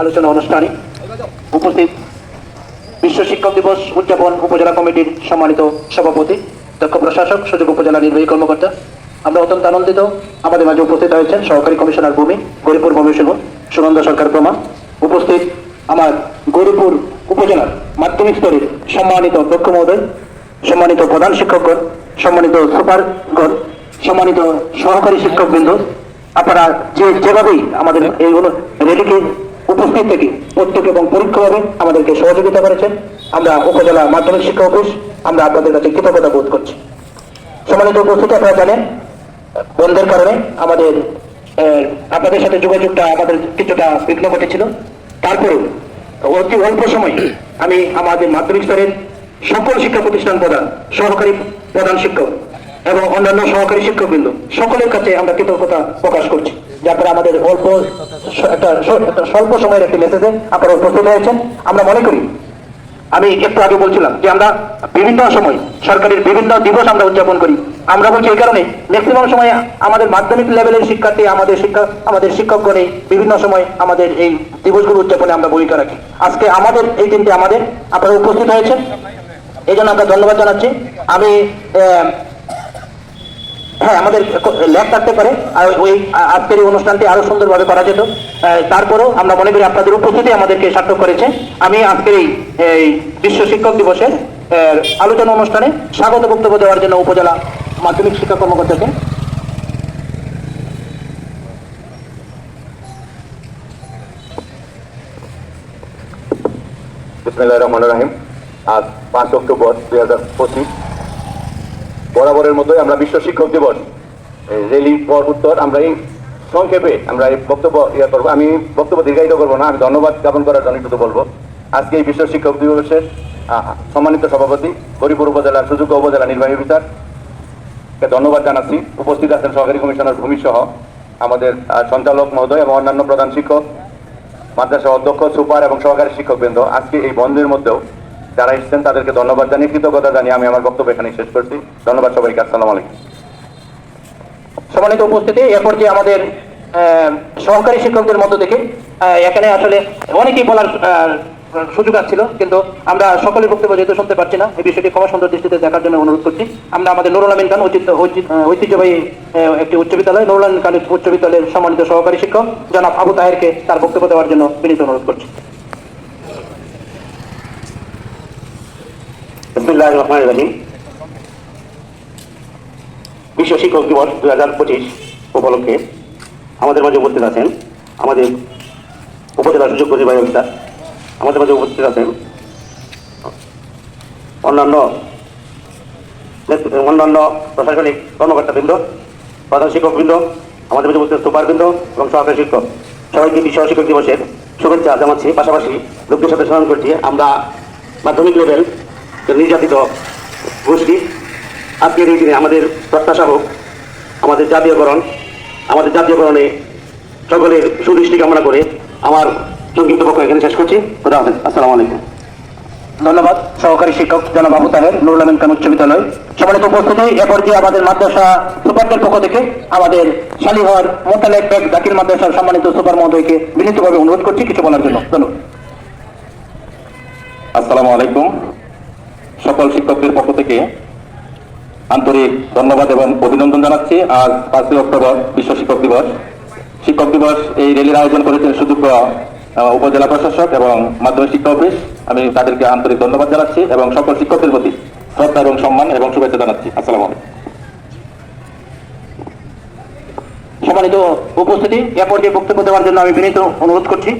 আলোচনা অনুষ্ঠানে উপস্থিত বিশ্ব শিক্ষক দিবস উদযাপন উপজেলা কমিটির সম্মানিত সভাপতি, দক্ষ প্রশাসক, সুযোগ উপজেলা নির্বাহী কর্মকর্তা। আমরা অত্যন্ত আনন্দিত আমাদের মাঝে উপস্থিত হয়েছেন সহকারী কমিশনার ভূমি গরিপুর ভূমিসেবন সুনন্দ সরকার প্রমা উপস্থিত আমার গরিপুর উপজেলার মাধ্যমিক স্তরের সম্মানিত দক্ষ মহোদয়, সম্মানিত প্রধান শিক্ষকগণ, সম্মানিত সুপারগণ, সম্মানিত সহকারী শিক্ষকবৃন্দ। আপনারা যে যেভাবেই আমাদের এই র্যালিকে উপস্থিত থেকে প্রত্যেক এবং পরীক্ষাভাবে আমাদেরকে সহযোগিতা করেছেন। আমরা উপজেলা মাধ্যমিক শিক্ষা অফিস, আমরা আপনাদের কাছে কৃতজ্ঞতা বোধ করছি। সম্মানিত উপস্থিতি, আপনারা জানেন, বন্ধের কারণে আমাদের আপনাদের সাথে যোগাযোগটা আমাদের কিছুটা বিঘ্ন ঘটেছিল। তারপরেও অতি অল্প সময় আমি আমাদের মাধ্যমিক স্তরের সকল শিক্ষা প্রতিষ্ঠান প্রধান, সহকারী প্রধান শিক্ষক এবং অন্যান্য সহকারী শিক্ষকবৃন্দ সকলের কাছে আমরা কৃতজ্ঞতা প্রকাশ করছি। যে আপনারা আমাদের অল্প একটা স্বল্প সময়ের একটি মেসেজে আপনারা উপস্থিত হয়েছেন। আমরা মনে করি, আমি একটু আগে বলছিলাম যে আমরা বিভিন্ন সময় সরকারের বিভিন্ন দিবস আমরা উদযাপন করি। আমরা বলছি এই কারণে ম্যাক্সিমাম সময় আমাদের মাধ্যমিক লেভেলের শিক্ষার্থী, আমাদের শিক্ষা আমাদের শিক্ষকগণে বিভিন্ন সময় আমাদের এই দিবসগুলো উদযাপনে আমরা ভূমিকা রাখি। আজকে আমাদের, এই দিনটি আমাদের। আপনারা উপস্থিত হয়েছেন। এই জন্য আমরা ধন্যবাদ জানাচ্ছি। আমি হ্যাঁ আমাদের ল্যাব থাকতে পারে। আর ওই আজকের এই অনুষ্ঠানটি আরও সুন্দরভাবে করা যেত। তারপরেও আমরা মনে করি আপনাদের উপস্থিতি আমাদেরকে সার্থক করেছে। আমি আজকের এই বিশ্ব শিক্ষক দিবসের আলোচনা অনুষ্ঠানে স্বাগত বক্তব্য দেওয়ার জন্য উপজেলা মাধ্যমিক শিক্ষা কর্মকর্তাকে। রহমান রাহিম। আজ পাঁচ অক্টোবর দুই হাজার পঁচিশ। বরাবরের মতোই আমরা বিশ্ব শিক্ষক দিবস রেলি পর উত্তর, আমরা এই সংক্ষেপে আমরা এই বক্তব্য ইয়ে করব। আমি বক্তব্য দীর্ঘায়িত করব না, আমি ধন্যবাদ জ্ঞাপন করার জন্য শুধু বলব। আজকে এই বিশ্ব শিক্ষক দিবসের সম্মানিত সভাপতি হরিপুর উপজেলার সুযোগ্য উপজেলা নির্বাহী কে ধন্যবাদ জানাচ্ছি। উপস্থিত আছেন সহকারী কমিশনার ভূমি সহ আমাদের সঞ্চালক মহোদয় এবং অন্যান্য প্রধান শিক্ষক, মাদ্রাসা অধ্যক্ষ, সুপার এবং সহকারী শিক্ষকবৃন্দ। আজকে এই বন্ধের মধ্যেও যারা এসেছেন, তাদেরকে ধন্যবাদ জানিয়ে, কৃতজ্ঞতা জানিয়ে আমি আমার বক্তব্য এখানে শেষ করছি। ধন্যবাদ সবাইকে, আসসালামু আলাইকুম। সম্মানিত উপস্থিতি, এরপর যে আমাদের সহকারী শিক্ষকদের মধ্য থেকে এখানে আসলে অনেকেই বলার সুযোগ আসছিল, কিন্তু আমরা সকলের বক্তব্য যেহেতু শুনতে পারছি না, এই বিষয়টি ক্ষমা সুন্দর দৃষ্টিতে দেখার জন্য অনুরোধ করছি। আমরা আমাদের নুরুল আমিন খান ঐতিহ্য- ঐতিহ্যবাহী একটি উচ্চ বিদ্যালয়, নুরুল আমিন খান উচ্চ বিদ্যালয়ের সম্মানিত সহকারী শিক্ষক, জনাব আবু তাহেরকে তার বক্তব্য দেওয়ার জন্য বিনীত অনুরোধ করছি। বিসমুল্লাহ রহমান রহিম বিশ্ব শিক্ষক দিবস দুই হাজার পঁচিশ উপলক্ষে আমাদের মাঝে উপস্থিত আছেন আমাদের উপজেলা সুযোগ নির্বাহী অফিসার। আমাদের মাঝে উপস্থিত আছেন অন্যান্য অন্যান্য প্রশাসনিক কর্মকর্তাবৃন্দ, প্রধান শিক্ষকবৃন্দ, আমাদের মাঝে উপস্থিত সুপারবৃন্দ এবং সহকারী শিক্ষক। সবাইকে বিশ্ব শিক্ষক দিবসের শুভেচ্ছা জানাচ্ছি। পাশাপাশি লোকদের সাথে স্মরণ করছি, আমরা মাধ্যমিক লেভেল নির্যাতিত গোষ্ঠী। আজকের এই দিনে আমাদের প্রত্যাশা হোক আমাদের জাতীয়করণ আমাদের জাতীয়করণে সকলের সুদৃষ্টি কামনা করে আমার সংক্ষিপ্ত পক্ষ এখানে শেষ করছি। খোদা হাফেজ। আসসালামু আলাইকুম। ধন্যবাদ। সহকারী শিক্ষক জনাব আবু তাহের নুরুল আমিন খান উচ্চ বিদ্যালয়। সম্মানিত উপস্থিতি এরপর যে আমাদের মাদ্রাসা সুপারদের পক্ষ থেকে আমাদের শালিহর মোতালেক বেগ জাকির মাদ্রাসার সম্মানিত সুপার মহোদয়কে বিনীতভাবে অনুরোধ করছি কিছু বলার জন্য। ধন্যবাদ। আসসালামু আলাইকুম। সকল শিক্ষকদের পক্ষ থেকে আন্তরিক ধন্যবাদ এবং অভিনন্দন জানাচ্ছি। আজ পাঁচই অক্টোবর বিশ্ব শিক্ষক দিবস। শিক্ষক দিবস এই র্যালির আয়োজন করেছেন সুযোগ্য উপজেলা প্রশাসক এবং মাধ্যমিক শিক্ষা অফিস। আমি তাদেরকে আন্তরিক ধন্যবাদ জানাচ্ছি এবং সকল শিক্ষকদের প্রতি শ্রদ্ধা এবং সম্মান এবং শুভেচ্ছা জানাচ্ছি। আসসালামু আলাইকুম। সম্মানিত উপস্থিতি, এ পর্যায়ে বক্তব্য দেওয়ার জন্য আমি বিনীত অনুরোধ করছি।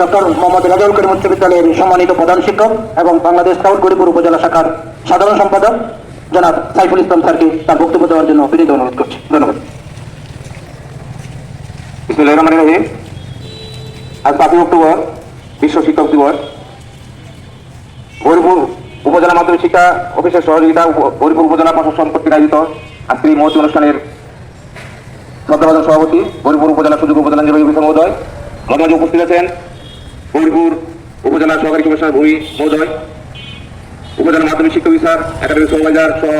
ডক্টর মোহাম্মদ রাজাউল করিম উচ্চ বিদ্যালয়ের সম্মানিত প্রধান শিক্ষক এবং বাংলাদেশ স্কাউট গরিপুর উপজেলা শাখার সাধারণ সম্পাদক জনাব সাইফুল ইসলাম স্যারকে তার বক্তব্য দেওয়ার জন্য বিনীত অনুরোধ করছি। ধন্যবাদ। আজ পাঁচই অক্টোবর, বিশ্ব শিক্ষক দিবস। হরিপুর উপজেলা মাধ্যমিক শিক্ষা অফিসের সহযোগিতা হরিপুর উপজেলা প্রশাসন কর্তৃক আয়োজিত আজকের এই মহতি অনুষ্ঠানের শ্রদ্ধাভাজন সভাপতি হরিপুর উপজেলা সুযোগ উপজেলা নির্বাহী অফিসার মহোদয়। মাঝে উপস্থিত আছেন। হরিপুর উপজেলা সহকারী কমিশনার ভূমি মহোদয়, উপজেলা মাধ্যমিক শিক্ষা অফিসার, একাডেমিক সুপারভাইজার সহ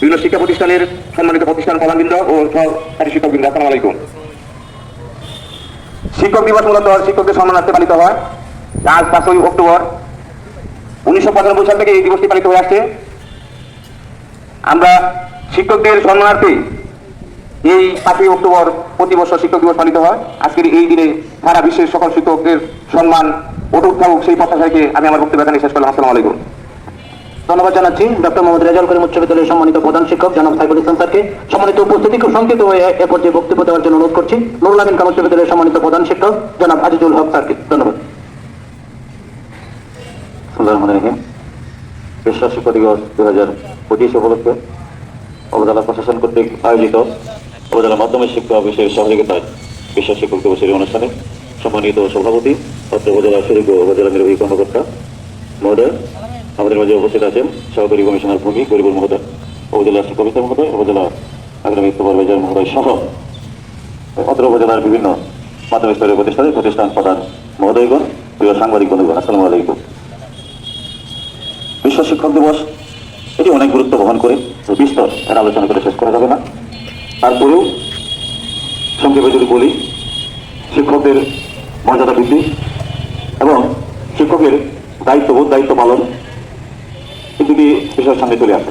বিভিন্ন শিক্ষা প্রতিষ্ঠানের সম্মানিত প্রতিষ্ঠান প্রধানবৃন্দ ও সহকারী শিক্ষকবৃন্দ। আসসালামু আলাইকুম। শিক্ষক দিবস মূলত শিক্ষকদের সম্মানার্থে পালিত হয়। আজ পাঁচই অক্টোবর উনিশশো পঁচানব্বই সাল থেকে এই দিবসটি পালিত হয়ে আসছে। আমরা শিক্ষকদের সম্মানার্থে এই পাঁচই অক্টোবর প্রতি বছর শিক্ষক দিবস পালিত হয়। আজকের এই দিনে সারা বিশ্বের সকল শিক্ষকদের সম্মান অটুট থাকুক, সেই রেখে আমি আমার বক্তব্য এখানে শেষ করলাম। আসসালামু আলাইকুম। ধন্যবাদ জানাচ্ছি। ডক্টর মোহাম্মদ রেজাল করিম উচ্চ বিদ্যালয়ের সম্মানিত প্রধান শিক্ষক, জনাব সাইফুল ইসলাম স্যারকে। সম্মানিত উপস্থিতি খুব সংক্ষিপ্ত হয়ে এ পর্যায়ে বক্তব্য দেওয়ার জন্য অনুরোধ করছি। নুরুল আমিন খান উচ্চ বিদ্যালয়ের সম্মানিত প্রধান শিক্ষক, জনাব আজিজুল হক স্যারকে। ধন্যবাদ। শিক্ষক দিবস দু হাজার পঁচিশ উপলক্ষে উপজেলা প্রশাসন কর্তৃক আয়োজিত উপজেলা মাধ্যমিক শিক্ষা অফিসের সহযোগিতায় বিশ্ব শিক্ষক দিবসের অনুষ্ঠানে সম্মানিত সভাপতি অত্র উপজেলা সুযোগ্য উপজেলা নির্বাহী কর্মকর্তা মহোদয়, আমাদের মাঝে উপস্থিত আছেন সহকারী কমিশনার ভূমি গরিবুল মহোদয়, উপজেলা শিক্ষা মহোদয়, উপজেলা আগ্রামী সুপারভাইজার মহোদয় সহ অত্র উপজেলার বিভিন্ন মাধ্যমিক স্তরের প্রতিষ্ঠানের প্রতিষ্ঠান প্রধান মহোদয়গণ, প্রিয় সাংবাদিক বন্ধুগণ, আসসালামু আলাইকুম। বিশ্ব শিক্ষক দিবস, এটি অনেক গুরুত্ব বহন করে, বিস্তর এর আলোচনা করে শেষ করা যাবে না। তারপরেও সংক্ষেপে যদি বলি, শিক্ষকদের মর্যাদা বৃদ্ধি এবং শিক্ষকের দায়িত্ববোধ দায়িত্ব পালন দুটি বিষয়ের সামনে চলে আসে।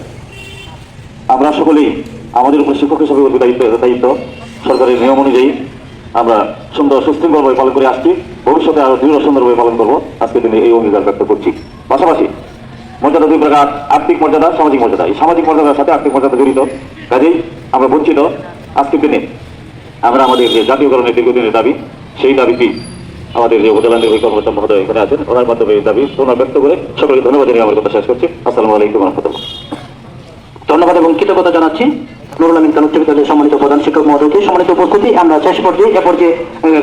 আমরা সকলেই আমাদের উপর শিক্ষক হিসাবে দায়িত্ব দায়িত্ব, সরকারের নিয়ম অনুযায়ী আমরা সুন্দর, সুশৃঙ্খলভাবে পালন করে আসছি। ভবিষ্যতে আরও দৃঢ় সুন্দরভাবে পালন করব। আজকের দিনে এই অঙ্গীকার ব্যক্ত করছি। পাশাপাশি মর্যাদা দুই প্রকার, আর্থিক মর্যাদা, সামাজিক মর্যাদা। এই সামাজিক মর্যাদার সাথে আর্থিক মর্যাদা জড়িত। কাজেই আমরা বঞ্চিত, আজকের দিনে আমরা আমাদের যে জাতীয়করণের দীর্ঘদিনের দাবি, সেই দাবিটি আমাদের যে উপজেলা নির্বাহী কর্মকর্তা মহোদয় এখানে আছেন, ওনার মাধ্যমে এই দাবি পুনর ব্যক্ত করে সকলকে ধন্যবাদ জানিয়ে আমার কথা শেষ করছি। আসসালামু আলাইকুম রহমতুল্লাহ। ধন্যবাদ এবং কৃতজ্ঞতা জানাচ্ছি। নুরুল আমিন সম্মানিত প্রধান শিক্ষক মহোদয়কে সম্মানিত উপস্থিতি। আমরা শেষ পর্যায়ে, এ পর্যায়ে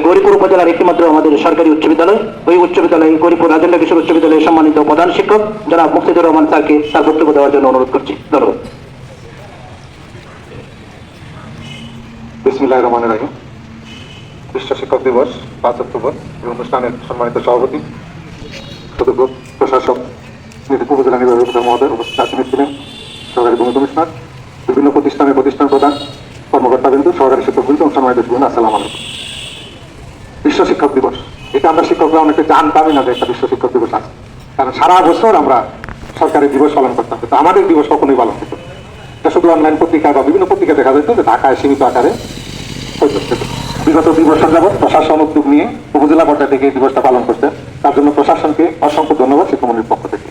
গৌরীপুর উপজেলার একটি মাত্র আমাদের সরকারি উচ্চ বিদ্যালয়, ওই উচ্চ বিদ্যালয়, গৌরীপুর রাজেন্দ্র কিশোর উচ্চ বিদ্যালয়ের সম্মানিত প্রধান শিক্ষক যারা মুক্তিদুর রহমান স্যারকে তার বক্তব্য দেওয়ার জন্য অনুরোধ করছি। ধন্যবাদ। বিসমিল্লাহ রহমান রাহিম। বিশ্ব শিক্ষক দিবস, পাঁচ অক্টোবর, এই অনুষ্ঠানের সম্মানিত সভাপতি সদস্য প্রশাসক উপজেলা নির্বাহী মহোদয়, উপস্থিত ছিলেন সরকারি ভূমি কমিশনার বিভিন্ন প্রতিষ্ঠানের প্রতিষ্ঠান প্রধান, কর্মকর্তা কর্মকর্তাবৃন্দ সরকারি শিক্ষকবৃন্দ সম্মানিত জীবন আসসালাম আলাইকুম। বিশ্ব শিক্ষক দিবস। এটা আমরা শিক্ষকরা অনেকে জানতামই না যে একটা বিশ্ব শিক্ষক দিবস আছে। কারণ সারা বছর আমরা সরকারি দিবস পালন করতাম, কিন্তু আমাদের দিবস কখনোই পালন হতো। এটা শুধু অনলাইন পত্রিকা বা বিভিন্ন পত্রিকা দেখা যেত যে ঢাকায় সীমিত আকারে বিগত দুই বছর যাবৎ প্রশাসন উদ্যোগ নিয়ে উপজেলা পর্যায়ে থেকে এই দিবসটা পালন করছে। তার জন্য প্রশাসনকে অসংখ্য ধন্যবাদ শিক্ষামন্ত্রীর পক্ষ থেকে।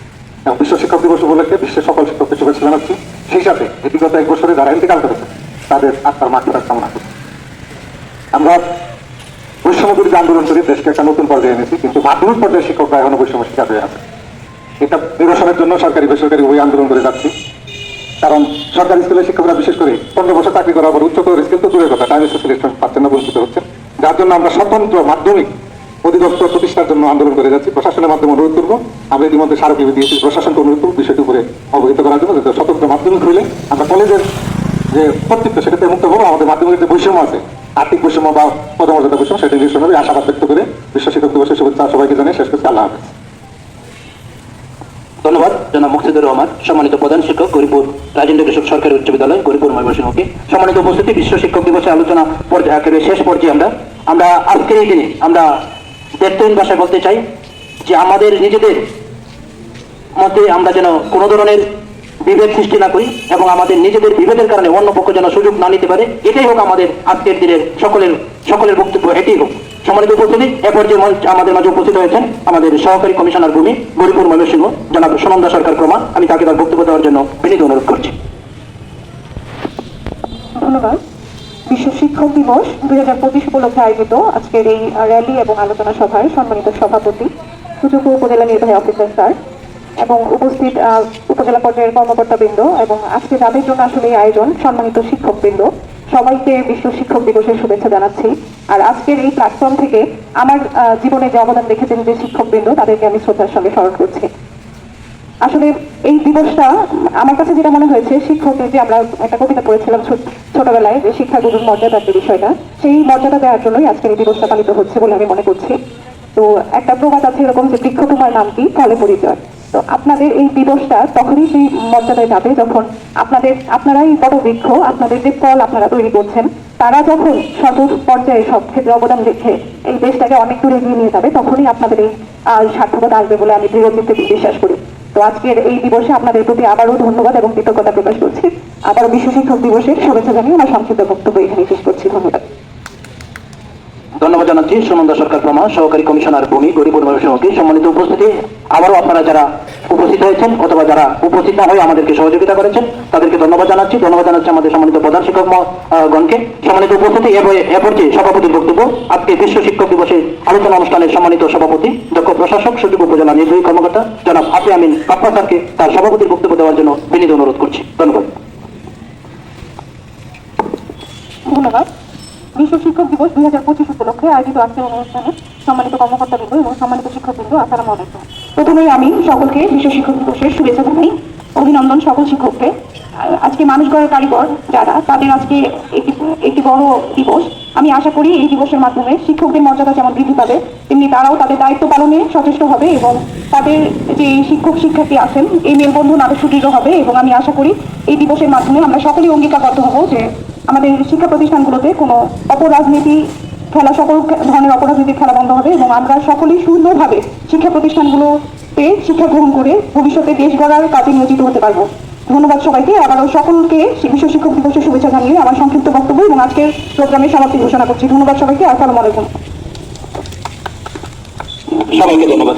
বিশ্ব শিক্ষক দিবস উপলক্ষে বিশ্বের সকল শিক্ষককে শুভেচ্ছা জানাচ্ছি। সেই সাথে এই বিগত এক বছরে যারা ইন্তেকাল করেছে তাদের আত্মার মাত্রার কামনা করছি আমরা বৈষম্য বিরোধী আন্দোলন করে দেশকে একটা নতুন পর্যায়ে এনেছি, কিন্তু মাধ্যমিক পর্যায়ে শিক্ষকরা এখনও বৈষম্য শিকার হয়ে আছে। এটা নিরসনের জন্য সরকারি, বেসরকারি ওই আন্দোলন করে যাচ্ছি। কারণ সরকারি স্কুলের শিক্ষকরা বিশেষ করে পনেরো বছর চাকরি করার পর উচ্চতর স্কিল তো দূরের কথা টাইম স্পেশালিস্ট পাচ্ছেন না, বঞ্চিত হচ্ছে যার জন্য আমরা স্বতন্ত্র মাধ্যমিক অধিদপ্তর প্রতিষ্ঠার জন্য আন্দোলন করে যাচ্ছি। প্রশাসনের মাধ্যমে অনুরোধ করব। আমরা ইতিমধ্যে স্মারকলিপি দিয়েছি। প্রশাসনকে অনুরোধ করব বিষয়টি উপরে অবহিত করার জন্য, যাতে স্বতন্ত্র মাধ্যমিক হইলে আমরা কলেজের যে কর্তৃত্ব, সেটাতে মুক্ত হব। আমাদের মাধ্যমিকের যে বৈষম্য আছে, আর্থিক বৈষম্য বা পদমর্যাদা বৈষম্য, সেটা নিরসন হবে আশাবাদ ব্যক্ত করে বিশ্ব শিক্ষক দিবসের শুভেচ্ছা সবাইকে জানিয়ে শেষ করছি। আল্লাহ হাফেজ। ধন্যবাদ। জনাব মুক্তিদুর রহমান, সম্মানিত প্রধান শিক্ষক, গরিপুর রাজেন্দ্র কিশোর সরকারি উচ্চ বিদ্যালয়, গরিপুর ময়মনসিংহকে। সম্মানিত উপস্থিতি, বিশ্ব শিক্ষক দিবসে আলোচনা পর্যায়ে শেষ পর্যায়ে আমরা আমরা আজকের এই দিনে আমরা ব্যক্তহীন ভাষায় বলতে চাই যে আমাদের নিজেদের মধ্যে আমরা যেন কোনো ধরনের বিভেদ সৃষ্টি না করি এবং আমাদের নিজেদের বিভেদের কারণে অন্য পক্ষ যেন সুযোগ না নিতে পারে। এটাই হোক আমাদের আজকের দিনের সকলের সকলের বক্তব্য, এটাই হোক। সম্মানিত উপস্থিতি, এ যে আমাদের মাঝে উপস্থিত হয়েছেন আমাদের সহকারী কমিশনার ভূমি গরিপুর ময়মনসিংহ, জনাব সুনন্দা সরকার প্রমাণ আমি তাকে তার বক্তব্য দেওয়ার জন্য বিনীত অনুরোধ করছি। ধন্যবাদ। শিক্ষক দিবস দুই হাজার পঁচিশ উপলক্ষে আয়োজিত আজকের এই র্যালি এবং আলোচনা সভায় সম্মানিত সভাপতি, সুযোগ্য উপজেলা নির্বাহী অফিসার স্যার, এবং উপস্থিত উপজেলা পর্যায়ের কর্মকর্তাবৃন্দ এবং আজকে যাদের জন্য আসলে এই আয়োজন, সম্মানিত শিক্ষকবৃন্দ, সবাইকে বিশ্ব শিক্ষক দিবসের শুভেচ্ছা জানাচ্ছি। আর আজকের এই প্ল্যাটফর্ম থেকে আমার জীবনে যে অবদান রেখেছেন যে শিক্ষকবৃন্দ, তাদেরকে আমি শ্রদ্ধার সঙ্গে স্মরণ করছি। আসলে এই দিবসটা আমার কাছে যেটা মনে হয়েছে শিক্ষকের যে আমরা একটা কবিতা পড়েছিলাম ছোট- ছোটবেলায় যে শিক্ষা গুরুর মর্যাদার যে বিষয়টা, সেই মর্যাদা দেওয়ার জন্যই আজকের এই দিবসটা পালিত হচ্ছে বলে আমি মনে করছি। তো একটা প্রবাদ আছে এরকম যে বৃক্ষ তোমার নাম কি? ফলে পরিচয়। তো আপনাদের এই দিবসটা তখনই সেই মর্যাদায় যাবে যখন আপনাদের আপনারাই বড় বৃক্ষ, আপনাদের যে ফল আপনারা তৈরি করছেন, তারা যখন সর্ব পর্যায়ে সব ক্ষেত্রে অবদান রেখে এই দেশটাকে অনেক দূরে এগিয়ে নিয়ে যাবে, তখনই আপনাদের এই সার্থকতা আসবে বলে আমি দৃঢ় বিশ্বাস করি। তো আজকের এই দিবসে আপনাদের প্রতি আবারও ধন্যবাদ এবং কৃতজ্ঞতা প্রকাশ করছি। আবারও বিশ্ব শিক্ষক দিবসের শুভেচ্ছা জানিয়ে আমার সংক্ষিপ্ত বক্তব্য এখানে শেষ জানাচ্ছি সুনন্দা সরকার প্রমা, সহকারী কমিশনার ভূমি, গরিব সঙ্গে সম্মানিত উপস্থিতি। আবারও আপনারা যারা উপস্থিত হয়েছেন অথবা যারা উপস্থিত না হয়ে আমাদেরকে সহযোগিতা করেছেন, তাদেরকে ধন্যবাদ জানাচ্ছি। ধন্যবাদ জানাচ্ছি আমাদের সম্মানিত প্রধান শিক্ষক গণকে। সম্মানিত উপস্থিতি এবং এ পর্যায়ে সভাপতির বক্তব্য। আজকে বিশ্ব শিক্ষক দিবসের আলোচনা অনুষ্ঠানের সম্মানিত সভাপতি, দক্ষ প্রশাসক সুযোগ উপজেলা নির্বাহী কর্মকর্তা, জনাব হাফি আমিন কাপ্পা স্যারকে তার সভাপতির বক্তব্য দেওয়ার জন্য বিনীত অনুরোধ করছি। ধন্যবাদ। ধন্যবাদ। বিশ্ব শিক্ষক দিবস দুই হাজার পঁচিশ উপলক্ষে আয়োজিত আজকের অনুষ্ঠানে সম্মানিত কর্মকর্তাবৃন্দ এবং সম্মানিত শিক্ষকবৃন্দ আসসালাম আলাইকুম প্রথমেই আমি সকলকে বিশ্ব শিক্ষক দিবসের শুভেচ্ছা জানাই। অভিনন্দন সকল শিক্ষককে। আজকে মানুষ গড়ার কারিগর যারা, তাদের আজকে একটি একটি বড় দিবস। আমি আশা করি এই দিবসের মাধ্যমে শিক্ষকদের মর্যাদা যেমন বৃদ্ধি পাবে, তেমনি তারাও তাদের দায়িত্ব পালনে সচেষ্ট হবে এবং তাদের যে শিক্ষক শিক্ষার্থী আছেন, এই মেলবন্ধন আরও সুদৃঢ় হবে এবং আমি আশা করি এই দিবসের মাধ্যমে আমরা সকলেই অঙ্গীকারবদ্ধ হব যে আমাদের শিক্ষা প্রতিষ্ঠানগুলোতে কোনো অপরাজনীতি খেলা, সকল ধরনের অপরাজনীতির খেলা বন্ধ হবে এবং আমরা সকলেই সুন্দরভাবে শিক্ষা প্রতিষ্ঠানগুলোতে শিক্ষা গ্রহণ করে ভবিষ্যতে দেশ গড়ার কাজে নিয়োজিত হতে পারব। ধন্যবাদ সবাইকে। আবারও সকলকে বিশ্ব শিক্ষক দিবসের শুভেচ্ছা জানিয়ে আমার সংক্ষিপ্ত বক্তব্য এবং আজকের প্রোগ্রামের সমাপ্তি ঘোষণা করছি। ধন্যবাদ সবাইকে। আসসালামু আলাইকুম। সবাইকে ধন্যবাদ।